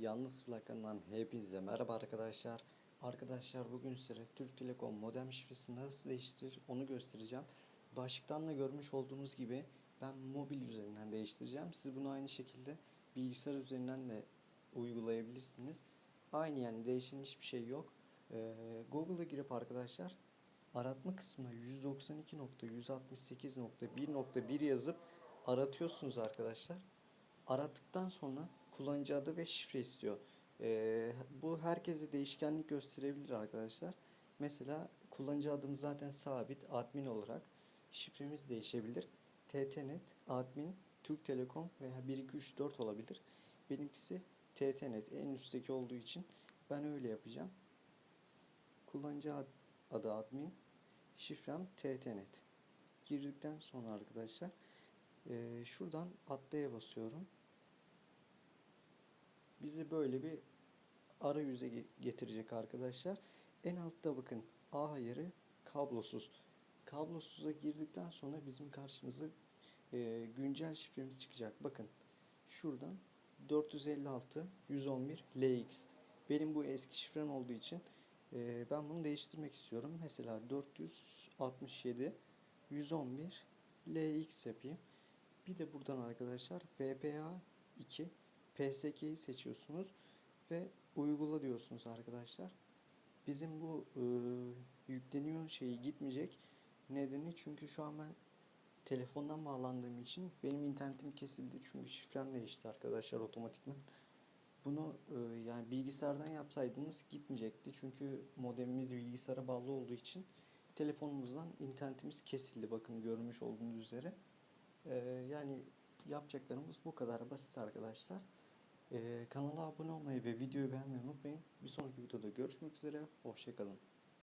Yalnız Plaka'dan hepinize merhaba arkadaşlar. Arkadaşlar bugün size Türk Telekom modem şifresini nasıl değiştirir onu göstereceğim. Başlıktan da görmüş olduğunuz gibi ben mobil üzerinden değiştireceğim. Siz bunu aynı şekilde bilgisayar üzerinden de uygulayabilirsiniz. Aynı yani değişen hiçbir şey yok. Ee, Google'a girip arkadaşlar aratma kısmına 192.168.1.1 yazıp aratıyorsunuz arkadaşlar. Arattıktan sonra kullanıcı adı ve şifre istiyor. Ee, bu herkese değişkenlik gösterebilir arkadaşlar. Mesela kullanıcı adım zaten sabit admin olarak şifremiz değişebilir. ttnet, admin, Türk Telekom veya 1234 olabilir. Benimkisi ttnet en üstteki olduğu için ben öyle yapacağım. Kullanıcı ad- adı admin, şifrem ttnet. Girdikten sonra arkadaşlar eee, şuradan atlaya basıyorum. Bizi böyle bir arayüze ge- getirecek arkadaşlar. En altta bakın A ayarı kablosuz. Kablosuza girdikten sonra bizim karşımıza eee, güncel şifremiz çıkacak. Bakın şuradan 456 111 LX. Benim bu eski şifrem olduğu için eee, ben bunu değiştirmek istiyorum. Mesela 467 111 LX yapayım. Bir de buradan arkadaşlar VPA 2 PSK'yi seçiyorsunuz ve uygula diyorsunuz arkadaşlar. Bizim bu e, yükleniyor şeyi gitmeyecek. Nedeni çünkü şu an ben telefondan bağlandığım için benim internetim kesildi çünkü şifrem değişti arkadaşlar otomatikman. Bunu e, yani bilgisayardan yapsaydınız gitmeyecekti çünkü modemimiz bilgisayara bağlı olduğu için telefonumuzdan internetimiz kesildi bakın görmüş olduğunuz üzere. Ee, yani yapacaklarımız bu kadar basit arkadaşlar. Ee, kanala abone olmayı ve videoyu beğenmeyi unutmayın. Bir sonraki videoda görüşmek üzere. Hoşçakalın.